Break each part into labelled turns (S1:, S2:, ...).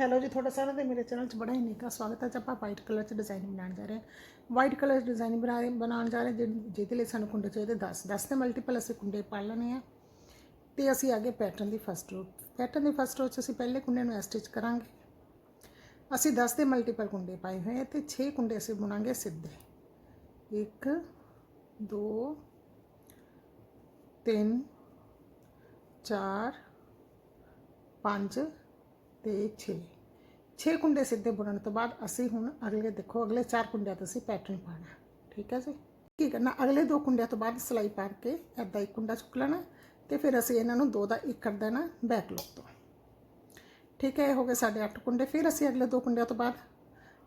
S1: Hello ਜੀ, ਤੁਹਾਡਾ ਸਾਰਿਆਂ ਦਾ ਮੇਰੇ ਚੈਨਲ 'ਚ ਬੜਾ ਹੀ ਨਿੱਘਾ ਸਵਾਗਤ ਹੈ। ਅੱਜ ਆਪਾਂ ਵਾਈਟ ਕਲਰ 'ਚ ਡਿਜ਼ਾਈਨ ਬਣਾਉਣ ਜਾ ਰਹੇ ਹਾਂ। ਵਾਈਟ ਕਲਰ 'ਚ ਡਿਜ਼ਾਈਨ ਬਣਾ ਬਣਾਉਣ ਜਾ ਰਹੇ ਹਾਂ ਜਿਹਦੇ- ਜਿਹਦੇ ਲਈ ਸਾਨੂੰ ਕੁੰਡੇ ਚਾਹੀਦੇ 10 10 ਦੇ ਮਲਟੀਪਲ ਅਸੀਂ ਕੁੰਡੇ ਪਾ ਲੈਣੇ ਆ। ਤੇ ਅਸੀਂ ਅੱਗੇ ਪੈਟਰਨ ਦੀ ਫਸਟ ਰੋ ਪੈਟਰਨ ਦੀ ਫਸਟ ਰੋ 'ਚ ਅਸੀਂ ਪਹਿਲੇ ਕੁੰਡੇ ਨੂੰ ਸਟਿਚ ਕਰਾਂਗੇ। ਅਸੀਂ 10 ਦੇ ਮਲਟੀਪਲ ਕੁੰਡੇ ਪਾਏ ਹੋਏ ਆ ਤੇ 6 ਕੁੰਡੇ ਅਸੀਂ ਬੁਣਾਂਗੇ ਸਿੱਧੇ। 1 2 3 4 5 ਤੇ 6 6 ਕੁੰਡੇ ਸਿੱਧੇ ਬੁਣਨ ਤੋਂ ਬਾਅਦ ਅਸੀਂ ਹੁਣ ਅਗਲੇ ਦੇਖੋ, ਅਗਲੇ 4 ਕੁੰਡਿਆਂ ਤੇ ਅਸੀਂ ਪੈਟਰਨ ਪਾਣਾ ਠੀਕ ਹੈ ਜੀ? ਕੀ ਕਰਨਾ ਅਗਲੇ ਦੋ ਕੁੰਡਿਆਂ ਤੋਂ ਬਾਅਦ ਸਲਾਈ ਪਾ ਕੇ ਐਦਾਂ ਇੱਕ ਕੁੰਡਾ ਚੁੱਕ ਲੈਣਾ ਤੇ ਫਿਰ ਅਸੀਂ ਇਹਨਾਂ ਨੂੰ ਦੋ ਦਾ ਇੱਕ ਕਰ ਦੇਣਾ ਬੈਕ ਲੋਕ ਤੋਂ। ਠੀਕ ਹੈ, ਇਹ ਹੋ ਗਏ ਸਾਡੇ 8 ਕੁੰਡੇ। ਫਿਰ ਅਸੀਂ ਅਗਲੇ ਦੋ ਕੁੰਡਿਆਂ ਤੋਂ ਬਾਅਦ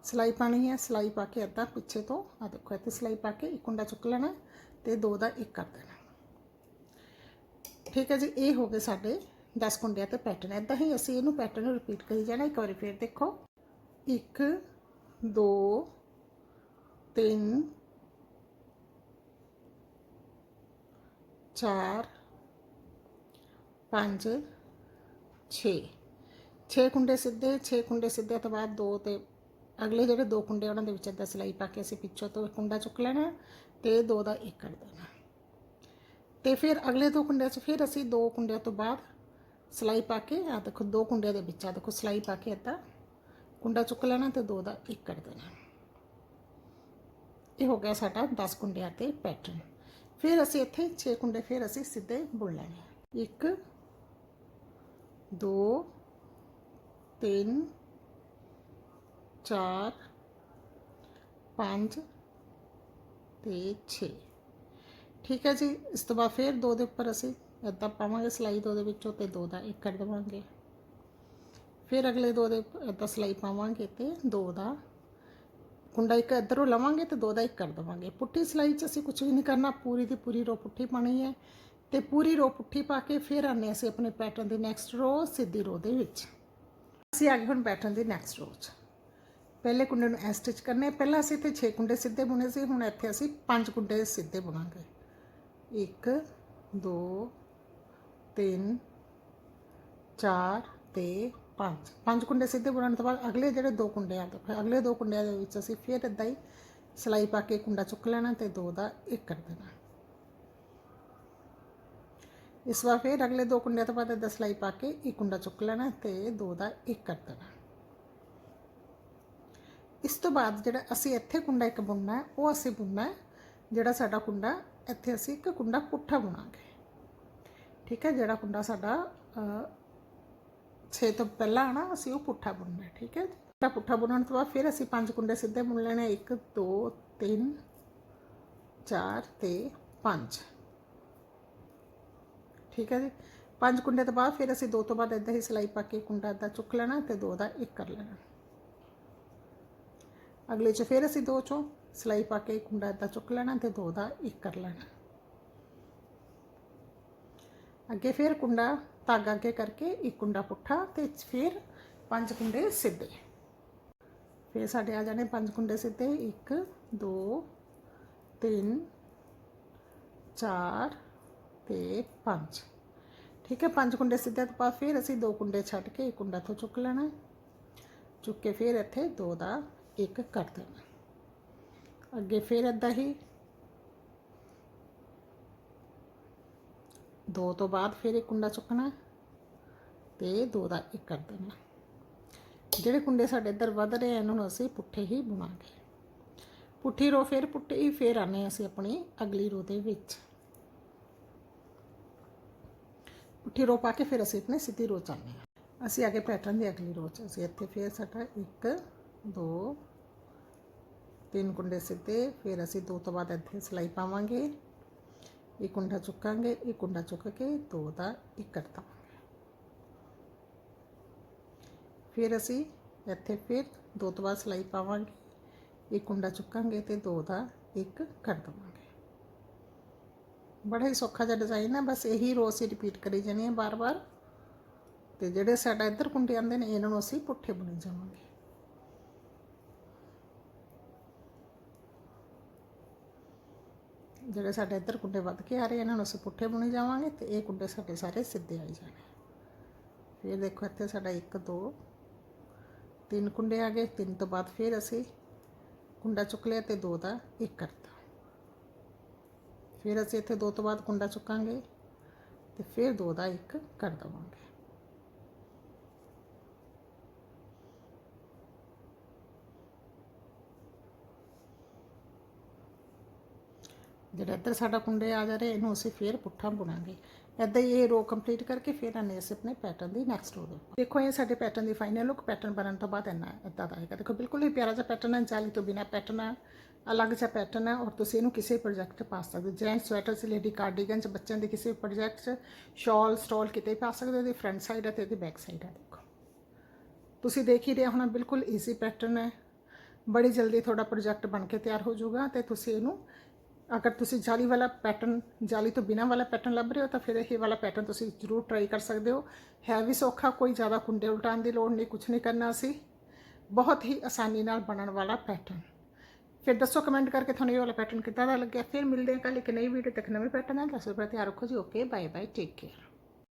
S1: ਸਲਾਈ ਪਾਣੀ ਹੈ। ਸਲਾਈ ਪਾ ਕੇ ਐਦਾਂ ਪਿੱਛੇ ਤੋਂ ਆ ਦੇਖੋ, ਇੱਥੇ ਸਲਾਈ ਪਾ ਕੇ ਇੱਕ ਕੁੰਡਾ ਚੁੱਕ ਲੈਣਾ ਤੇ ਦੋ ਦਾ ਇੱਕ ਕਰ ਦੇਣਾ। ਠੀਕ ਹੈ ਜੀ, ਇਹ ਹੋ ਗਏ ਸਾਡੇ 10 ਕੁੰਡਿਆਂ ਤੇ ਪੈਟਰਨ ਐਦਾਂ ਹੀ ਅਸੀਂ ਇਹਨੂੰ ਪੈਟਰਨ ਨੂੰ ਰਿਪੀਟ ਕਰੀ ਜਾਣਾ। ਇੱਕ ਵਾਰੀ ਫੇਰ ਦੇਖੋ। 1 2 3 4 5 6 6 ਕੁੰਡੇ ਸਿੱਧੇ 6 ਕੁੰਡੇ ਸਿੱਧੇ ਤੋਂ ਬਾਅਦ ਦੋ ਤੇ ਅਗਲੇ ਜਿਹੜੇ ਦੋ ਕੁੰਡੇ ਉਹਨਾਂ ਦੇ ਵਿੱਚ ਏਦਾਂ ਸਿਲਾਈ ਪਾ ਕੇ ਅਸੀਂ ਪਿੱਛੋਂ ਤੋਂ ਕੁੰਡਾ ਚੁੱਕ ਲੈਣਾ ਤੇ ਦੋ ਦਾ ਇੱਕ ਕਰ ਦੇਣਾ। ਤੇ ਫਿਰ ਅਗਲੇ ਦੋ ਕੁੰਡਿਆਂ 'ਚ ਫਿਰ ਅਸੀਂ ਦੋ ਕੁੰਡਿਆਂ ਤੋਂ ਬਾਅਦ ਸਲਾਈ ਪਾ ਕੇ ਆ ਦੇਖੋ ਦੋ ਕੁੰਡਿਆਂ ਦੇ ਵਿੱਚ ਆ ਦੇਖੋ ਸਲਾਈ ਪਾ ਕੇ ਅੱਧਾ ਕੁੰਡਾ ਚੁੱਕ ਲੈਣਾ ਤੇ ਦੋ ਦਾ ਇੱਕ ਕਰ ਦੇਣਾ। ਇਹ ਹੋ ਗਿਆ ਸਾਡਾ 10 ਕੁੰਡਿਆਂ ਤੇ ਪੈਟਰਨ ਫਿਰ ਅਸੀਂ ਇੱਥੇ 6 ਕੁੰਡੇ ਫਿਰ ਅਸੀਂ ਸਿੱਧੇ ਬੁਣ ਲੈਣੇ 1 2 3 4 5 ਤੇ 6 ਠੀਕ ਹੈ ਜੀ, ਇਸ ਤੋਂ ਬਾਅਦ ਫਿਰ ਦੋ ਦੇ ਉੱਪਰ ਅਸੀਂ ਇੱਦਾਂ ਪਾਵਾਂਗੇ ਸਲਾਈ ਦੋ ਦੇ ਵਿੱਚੋਂ ਤੇ ਦੋ ਦਾ ਇੱਕ ਕਰ ਦੇਵਾਂਗੇ। ਫਿਰ ਅਗਲੇ ਦੋ ਦੇ ਇੱਦਾਂ ਸਲਾਈ ਪਾਵਾਂਗੇ ਤੇ ਦੋ ਦਾ ਕੁੰਡਾ ਇੱਕ ਇੱਧਰੋਂ ਲਵਾਂਗੇ ਤੇ ਦੋ ਦਾ ਇੱਕ ਕਰ ਦੇਵਾਂਗੇ। ਪੁੱਠੀ ਸਲਾਈ 'ਚ ਅਸੀਂ ਕੁਝ ਵੀ ਨਹੀਂ ਕਰਨਾ, ਪੂਰੀ ਦੀ ਪੂਰੀ ਰੋ ਪੁੱਠੀ ਪਾਣੀ ਹੈ ਤੇ ਪੂਰੀ ਰੋ ਪੁੱਠੀ ਪਾ ਕੇ ਫਿਰ ਆਨੇ ਅਸੀਂ ਆਪਣੇ ਪੈਟਰਨ ਦੀ ਨੈਕਸਟ ਰੋ ਸਿੱਧੀ ਰੋ ਦੇ ਵਿੱਚ। ਅਸੀਂ ਆ ਗਏ ਹੁਣ ਪੈਟਰਨ ਦੀ ਨੈਕਸਟ ਰੋ 'ਚ। ਪਹਿਲੇ ਕੁੰਡੇ ਨੂੰ ਐ ਸਟਿਚ ਕਰਨੇ ਪਹਿਲਾਂ ਅਸੀਂ ਤੇ 6 ਕੁੰਡੇ ਸਿੱਧੇ ਬੁਣੇ ਸੀ, ਹੁਣ ਇੱਥੇ ਅਸੀਂ 5 ਕੁੰਡੇ ਸਿੱਧੇ ਬੁਣਾਂਗੇ। 1 2 3 4 ਤੇ 5 ਪੰਜ ਕੁੰਡੇ ਸਿੱਧੇ ਬੁਣਨ ਤੋਂ ਬਾਅਦ ਅਗਲੇ ਜਿਹੜੇ ਦੋ ਕੁੰਡੇ ਆ ਫਿਰ ਅਗਲੇ ਦੋ ਕੁੰਡਿਆਂ ਦੇ ਵਿੱਚ ਅਸੀਂ ਫਿਰ ਇਦਾਂ ਹੀ ਸਲਾਈ ਪਾ ਕੇ ਕੁੰਡਾ ਚੁੱਕ ਲੈਣਾ ਤੇ ਦੋ ਦਾ ਇੱਕ ਕਰ ਦੇਣਾ। ਇਸ ਵਾਰ ਫਿਰ ਅਗਲੇ ਦੋ ਕੁੰਡਿਆਂ ਤੋਂ ਬਾਅਦ ਇਦਾਂ ਸਲਾਈ ਪਾ ਕੇ ਇੱਕ ਕੁੰਡਾ ਚੁੱਕ ਲੈਣਾ ਤੇ ਦੋ ਦਾ ਇੱਕ ਕਰ ਦੇਣਾ। ਇਸ ਤੋਂ ਬਾਅਦ ਜਿਹੜਾ ਅਸੀਂ ਇੱਥੇ ਕੁੰਡਾ ਇੱਕ ਬੁਣਨਾ ਹੈ ਉਹ ਅਸੀਂ ਬੁਣਨਾ ਹੈ ਜਿਹੜਾ ਸਾਡਾ ਕੁੰਡਾ, ਇੱਥੇ ਅਸੀਂ ਇੱਕ ਕੁੰਡਾ ਪੁੱਠਾ ਬੁਣਾਂਗੇ। ਠੀਕ ਹੈ, ਜਿਹੜਾ ਕੁੰਡਾ ਸਾਡਾ 6 ਤੋਂ ਪਹਿਲਾਂ ਆਣਾ ਅਸੀਂ ਉਹ ਪੁੱਠਾ ਬੁਣਨਾ ਹੈ, ਠੀਕ ਹੈ ਪੁੱਠਾ ਪੁੱਠਾ ਬੁਣਨ ਤੋਂ ਬਾਅਦ ਫਿਰ ਅਸੀਂ ਪੰਜ ਕੁੰਡੇ ਸਿੱਧੇ ਬੁਣ ਲੈਣੇ 1 2 3 4 ਤੇ 5 ਠੀਕ ਹੈ ਜੀ। ਪੰਜ ਕੁੰਡੇ ਤੋਂ ਬਾਅਦ ਫਿਰ ਅਸੀਂ ਦੋ ਤੋਂ ਬਾਅਦ ਇਦਾਂ ਹੀ ਸਲਾਈ ਪਾ ਕੇ ਕੁੰਡਾ ਇਦਾਂ ਚੁੱਕ ਲੈਣਾ ਤੇ ਦੋ ਦਾ ਇੱਕ ਕਰ ਲੈਣਾ। ਅਗਲੇ ਚ ਫਿਰ ਅਸੀਂ ਦੋ ਚੋਂ ਸਲਾਈ ਪਾ ਕੇ ਕੁੰਡਾ ਇਦਾਂ ਚੁੱਕ ਲੈਣਾ ਤੇ ਦੋ ਦਾ ਇੱਕ ਕਰ ਲੈਣਾ। ਅੱਗੇ ਫਿਰ ਕੁੰਡਾ ਧਾਗਾ ਅੱਗੇ ਕਰਕੇ ਇੱਕ ਕੁੰਡਾ ਪੁੱਠਾ ਤੇ ਫਿਰ ਪੰਜ ਕੁੰਡੇ ਸਿੱਧੇ। ਫਿਰ ਸਾਡੇ ਆ ਜਾਣੇ ਪੰਜ ਕੁੰਡੇ ਸਿੱਧੇ। 1 2 3 4 ਤੇ 5 ਠੀਕ ਹੈ, ਪੰਜ ਕੁੰਡੇ ਸਿੱਧੇ ਤੋਂ ਬਾਅਦ ਫਿਰ ਅਸੀਂ ਦੋ ਕੁੰਡੇ ਛੱਡ ਕੇ ਇੱਕ ਕੁੰਡਾ ਤੋਂ ਚੁੱਕ ਲੈਣਾ। ਚੁੱਕ ਕੇ ਫਿਰ ਇੱਥੇ ਦੋ ਦਾ ਇੱਕ ਕਰ ਦੇਣਾ। ਅੱਗੇ ਫਿਰ ਇਦਾਂ ਹੀ ਦੋ ਤੋਂ ਬਾਅਦ ਫਿਰ ਇੱਕ ਕੁੰਡਾ ਚੁੱਕਣਾ ਤੇ ਦੋ ਦਾ ਇੱਕ ਕਰ ਦੇਣਾ। ਜਿਹੜੇ ਕੁੰਡੇ ਸਾਡੇ ਇੱਧਰ ਵੱਧ ਰਹੇ ਆ, ਇਹਨਾਂ ਨੂੰ ਅਸੀਂ ਪੁੱਠੇ ਹੀ ਬੁਣਾਂਗੇ। ਪੁੱਠੀ ਰੋ ਫਿਰ ਪੁੱਠੇ ਹੀ ਫਿਰ ਆਨੇ ਅਸੀਂ ਆਪਣੀ ਅਗਲੀ ਰੋ ਦੇ ਵਿੱਚ। ਪੁੱਠੀ ਰੋ ਪਾ ਕੇ ਫਿਰ ਅਸੀਂ ਆਪਣੇ ਸਿੱਧੀ ਰੋ ਚਾਹਨੇ ਹਾਂ। ਅਸੀਂ ਅੱਗੇ ਪੈਟਰਨ ਦੀ ਅਗਲੀ ਰੋ ਚ ਅਸੀਂ ਇੱਥੇ ਫਿਰ ਸਾਡਾ 1 2 ਤਿੰਨ ਕੁੰਡੇ ਸਿੱਧੇ ਫਿਰ ਅਸੀਂ ਦੋ ਤੋਂ ਬਾਅਦ ਇੱਥੇ ਸਲਾਈ ਪਾਵਾਂਗੇ। ਇੱਕ ਕੁੰਡਾ ਚੁੱਕਾਂਗੇ ਇੱਕ ਕੁੰਡਾ ਚੁੱਕ ਕੇ ਦੋ ਦਾ ਇੱਕ ਕਰ ਦੇਵਾਂਗੇ ਫਿਰ ਅਸੀਂ ਇੱਥੇ ਫਿਰ ਦੋ ਤੋਂ ਬਾਅਦ ਸਲਾਈ ਪਾਵਾਂਗੇ ਇੱਕ ਕੁੰਡਾ ਚੁੱਕਾਂਗੇ ਤੇ ਦੋ ਦਾ ਇੱਕ ਕਰ ਦੇਵਾਂਗੇ ਬੜਾ ਹੀ ਸੌਖਾ ਜਿਹਾ ਡਿਜ਼ਾਈਨ ਹੈ ਬਸ ਇਹੀ ਰੋ ਅਸੀਂ ਰਿਪੀਟ ਕਰੀ ਜਾਣੀ ਹੈ ਬਾਰ-ਬਾਰ ਤੇ ਜਿਹੜੇ ਸਾਡਾ ਇੱਧਰ ਕੁੰਡੇ ਆਉਂਦੇ ਨੇ ਇਹਨਾਂ ਨੂੰ ਅਸੀਂ ਪੁੱਠੇ ਬੁਣੇ ਜਾਵਾਂਗੇ ਜਿਹੜੇ ਸਾਡੇ ਇੱਧਰ ਕੁੰਡੇ ਵੱਧ ਕੇ ਆ ਰਹੇ ਇਹਨਾਂ ਨੂੰ ਅਸੀਂ ਪੁੱਠੇ ਬੁਣੇ ਜਾਵਾਂਗੇ ਤੇ ਇਹ ਕੁੰਡੇ ਸਾਡੇ ਸਾਰੇ ਸਿੱਧੇ ਆਈ ਜਾਣੇ। ਫਿਰ ਦੇਖੋ ਇੱਥੇ ਸਾਡਾ 1 2 ਤਿੰਨ ਕੁੰਡੇ ਆ ਗਏ। ਤਿੰਨ ਤੋਂ ਬਾਅਦ ਫਿਰ ਅਸੀਂ ਕੁੰਡਾ ਚੁੱਕ ਲਿਆ ਤੇ ਦੋ ਦਾ ਇੱਕ ਕਰਤਾ। ਫਿਰ ਅਸੀਂ ਇੱਥੇ ਦੋ ਤੋਂ ਬਾਅਦ ਕੁੰਡਾ ਚੁੱਕਾਂਗੇ ਤੇ ਫਿਰ ਦੋ ਦਾ ਇੱਕ ਕਰ ਦਵਾਂਗੇ। ਜਿਹੜਾ ਇੱਧਰ ਸਾਡਾ ਕੁੰਡੇ ਆ ਜਾ ਰਿਹਾ, ਇਹਨੂੰ ਅਸੀਂ ਫੇਰ ਪੁੱਠਾ ਬੁਣਾਂਗੇ। ਇੱਦਾਂ ਹੀ ਇਹ ਰੋ ਕੰਪਲੀਟ ਕਰਕੇ ਫਿਰ ਆਨੇ ਅਸੀਂ ਆਪਣੇ ਪੈਟਰਨ ਦੀ ਨੈਕਸਟ ਰੋ ਦੇ ਦੇਖੋ, ਇਹ ਸਾਡੇ ਪੈਟਰਨ ਦੀ ਫਾਈਨਲ ਲੁੱਕ ਪੈਟਰਨ ਬਣਨ ਤੋਂ ਬਾਅਦ ਇੰਨਾ ਇੱਦਾਂ ਦਾ ਆਏਗਾ ਦੇਖੋ, ਬਿਲਕੁਲ ਹੀ ਪਿਆਰਾ ਜਿਹਾ ਪੈਟਰਨ ਹੈ ਜਾਲੀ ਤੋਂ ਬਿਨਾ ਪੈਟਰਨ ਹੈ ਅਲੱਗ ਜਿਹਾ ਪੈਟਰਨ ਹੈ ਔਰ ਤੁਸੀਂ ਇਹਨੂੰ ਕਿਸੇ ਪ੍ਰੋਜੈਕਟ 'ਚ ਪਾ ਸਕਦੇ ਹੋ। ਜੈਂਟ ਸਵੈਟਰ ਚ ਲੇਡੀ ਕਾਰਡੀਗਨ ਚ ਬੱਚਿਆਂ ਦੇ ਕਿਸੇ ਪ੍ਰੋਜੈਕਟ 'ਚ ਸ਼ਾਲ ਸਟਾਲ ਕਿਤੇ ਪਾ ਸਕਦੇ ਹੋ, ਇਹਦੀ ਫਰੰਟ ਸਾਈਡ ਹੈ ਤੇ ਇਹਦੀ ਬੈਕ ਸਾਈਡ ਹੈ ਦੇਖੋ। ਤੁਸੀਂ ਦੇਖ ਹੀ ਰਹੇ ਹੋਣਾ, ਬਿਲਕੁਲ ਈਜ਼ੀ ਪੈਟਰਨ ਹੈ ਬੜੀ ਜਲਦੀ ਤੁਹਾਡਾ ਪ੍ਰੋਜੈਕਟ ਬਣ ਕੇ ਤਿਆਰ ਹੋ ਜਾਊਗਾ ਤੇ ਤੁਸੀਂ ਇਹਨੂੰ ਅਗਰ ਤੁਸੀਂ ਜਾਲੀ ਵਾਲਾ ਪੈਟਰਨ ਜਾਲੀ ਤੋਂ ਬਿਨਾ ਵਾਲਾ ਪੈਟਰਨ ਲੱਭ ਰਹੇ ਹੋ ਤਾਂ ਫਿਰ ਇਹ ਵਾਲਾ ਪੈਟਰਨ ਤੁਸੀਂ ਜ਼ਰੂਰ ਟਰਾਈ ਕਰ ਸਕਦੇ ਹੋ। ਹੈ ਵੀ ਸੌਖਾ, ਕੋਈ ਜ਼ਿਆਦਾ ਕੁੰਡੇ ਉਲਟਾਉਣ ਦੀ ਲੋੜ ਨਹੀਂ ਕੁਝ ਨਹੀਂ ਕਰਨਾ ਸੀ। ਬਹੁਤ ਹੀ ਆਸਾਨੀ ਨਾਲ ਬਣਨ ਵਾਲਾ ਪੈਟਰਨ ਫਿਰ ਦੱਸੋ ਕਮੈਂਟ ਕਰਕੇ ਤੁਹਾਨੂੰ ਇਹ ਵਾਲਾ ਪੈਟਰਨ ਕਿੱਦਾਂ ਦਾ ਲੱਗਿਆ? ਫਿਰ ਮਿਲਦੇ ਹਾਂ ਕੱਲ੍ਹ ਇੱਕ ਨਈ ਵੀਡੀਓ ਤੱਕ ਨਵੇਂ ਪੈਟਰਨ ਨਾਲ। ਦੱਸੋ ਪਰ ਤਿਆਰ ਰੱਖੋ ਜੀ। Okay bye bye take care